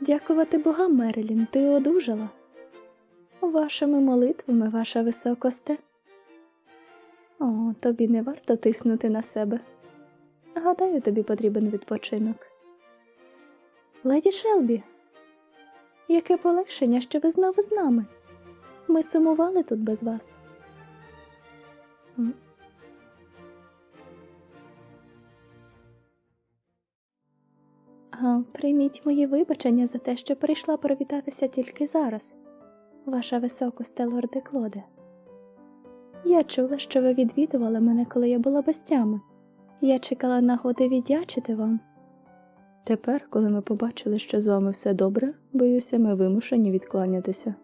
Дякувати богам, Мерелін, ти одужала. Вашими молитвами, ваша високосте. О, тобі не варто тиснути на себе. Гадаю, тобі потрібен відпочинок. Леді Шелбі, яке полегшення, що ви знову з нами. Ми сумували тут без вас. Прийміть мої вибачення за те, що прийшла привітатися тільки зараз, ваша високосте лорде Клоде. Я чула, що ви відвідували мене, коли я була без тями. Я чекала нагоди віддячити вам. Тепер, коли ми побачили, що з вами все добре, боюся, ми вимушені відкланятися.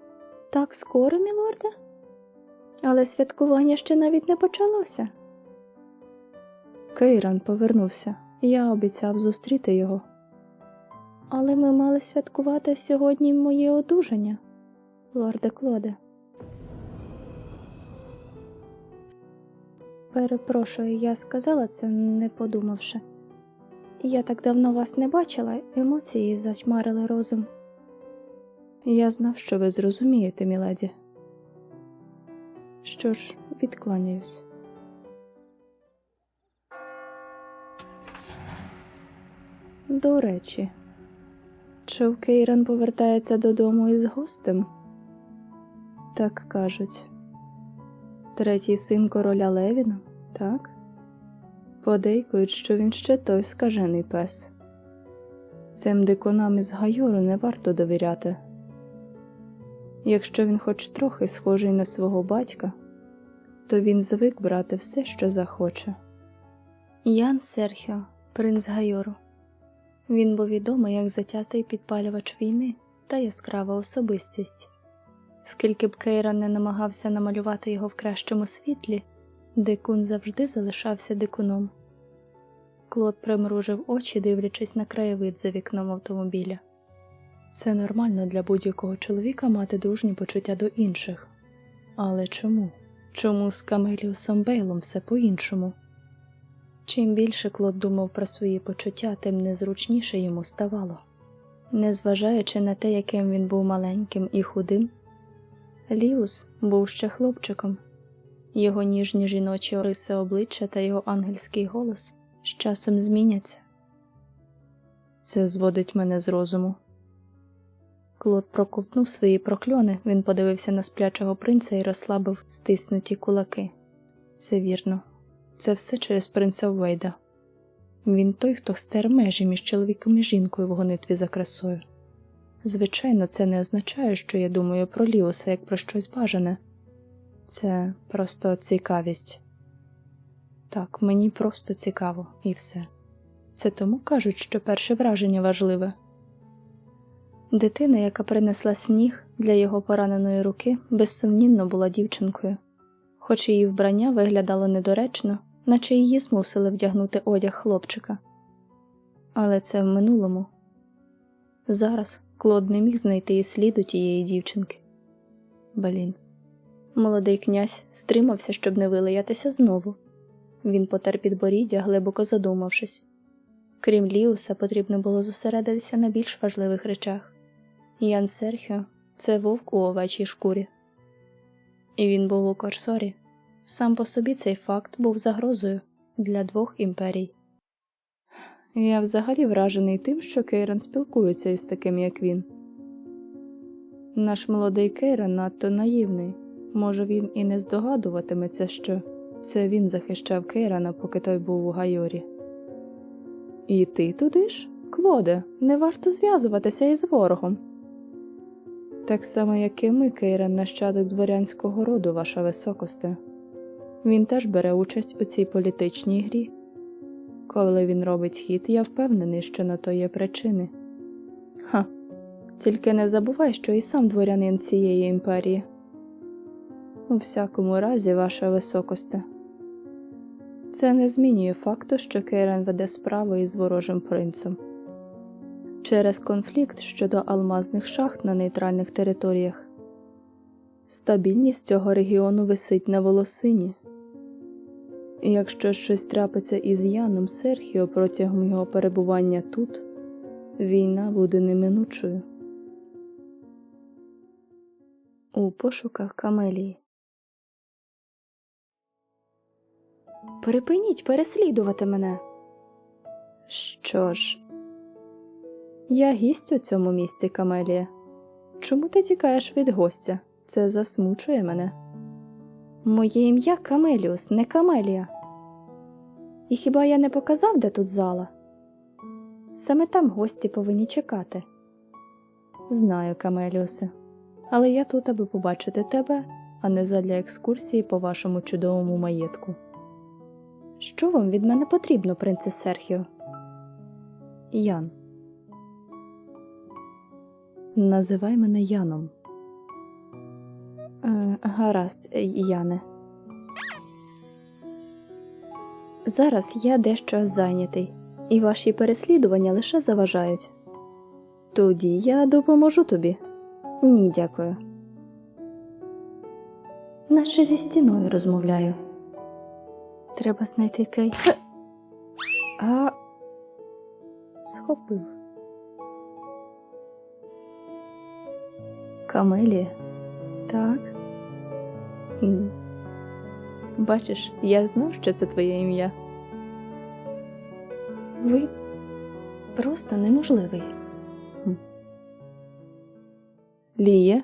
Так скоро, мілорде? Але святкування ще навіть не почалося. Кейран повернувся. Я обіцяв зустріти його. Але ми мали святкувати сьогодні моє одужання, лорде Клоде. Перепрошую, я сказала це, не подумавши. Я так давно вас не бачила, емоції затьмарили розум. Я знав, що ви зрозумієте, міледі. Що ж, відкланяюсь. До речі, чув Кейран повертається додому із гостем? Так кажуть. Третій син короля Левіна, так? Подейкують, що він ще той скажений пес. Цим дикунам із Гайору не варто довіряти. Якщо він хоч трохи схожий на свого батька, то він звик брати все, що захоче. Ян Серхіо, принц Гайору. Він був відомий як затятий підпалювач війни та яскрава особистість. Скільки б Кейран не намагався намалювати його в кращому світлі, дикун завжди залишався дикуном. Клод примружив очі, дивлячись на краєвид за вікном автомобіля. Це нормально для будь-якого чоловіка мати дружні почуття до інших. Але чому? Чому з Камеліусом Бейлом все по-іншому? Чим більше Клод думав про свої почуття, тим незручніше йому ставало. Незважаючи на те, яким він був маленьким і худим, Ліус був ще хлопчиком. Його ніжні жіночі риси обличчя та його ангельський голос з часом зміняться. Це зводить мене з розуму. Клод проковтнув свої прокльони, він подивився на сплячого принца і розслабив стиснуті кулаки. Це вірно, це все через принца Вейда. Він той, хто стер межі між чоловіком і жінкою в гонитві за красою. Звичайно, це не означає, що я думаю про Ліуса як про щось бажане. Це просто цікавість. Так, мені просто цікаво і все. Це тому кажуть, що перше враження важливе. Дитина, яка принесла сніг для його пораненої руки, безсумнівно була дівчинкою, хоч її вбрання виглядало недоречно, наче її змусили вдягнути одяг хлопчика. Але це в минулому. Зараз Клод не міг знайти і сліду тієї дівчинки. Блін. Молодий князь стримався, щоб не вилаятися знову. Він потер підборіддя, глибоко задумавшись. Крім Ліуса, потрібно було зосередитися на більш важливих речах. Ян Серхіо це вовк у овечій шкурі. І він був у Корсорі. Сам по собі цей факт був загрозою для двох імперій. Я взагалі вражений тим, що Кейран спілкується із таким, як він. Наш молодий Кейран надто наївний. Може, він і не здогадуватиметься, що це він захищав Кейрана, поки той був у Гайорі. І ти туди ж, Клоде, не варто зв'язуватися із ворогом. Так само, як і ми, Кейран, нащадок дворянського роду, ваша високосте. Він теж бере участь у цій політичній грі. Коли він робить хід, я впевнений, що на то є причини. Ха, тільки не забувай, що і сам дворянин цієї імперії. У всякому разі, ваша високосте. Це не змінює факту, що Кейрен веде справу із ворожим принцем. Через конфлікт щодо алмазних шахт на нейтральних територіях. Стабільність цього регіону висить на волосині. І Якщо щось трапиться із Яном Серхіо протягом його перебування тут, Війна буде неминучою. У пошуках Камелії. Припиніть переслідувати мене. Що ж, я гість у цьому місці, Камелія. Чому ти тікаєш від гостя? Це засмучує мене. Моє ім'я Камеліус, не Камелія. І хіба я не показав, де тут зала? Саме там гості повинні чекати. Знаю, Камеліусе, але я тут, аби побачити тебе, а не задля екскурсії по вашому чудовому маєтку. Що вам від мене потрібно, принце Серхіо? Ян. Називай мене Яном. Е, гаразд, е, Яне. Зараз я дещо зайнятий, і ваші переслідування лише заважають. Тоді я допоможу тобі. Ні, дякую. Наче зі стіною розмовляю. Треба знайти Кей. А схопив. Камелія. Так. Бачиш, я знав, що це твоє ім'я. Ви просто неможливий. Лія.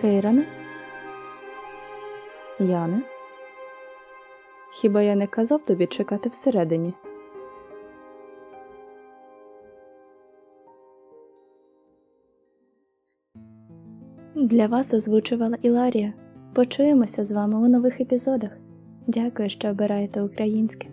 Кейране. Яне. Хіба я не казав тобі чекати всередині? Для вас озвучувала Іларія. Почуємося з вами у нових епізодах. Дякую, що обираєте українське.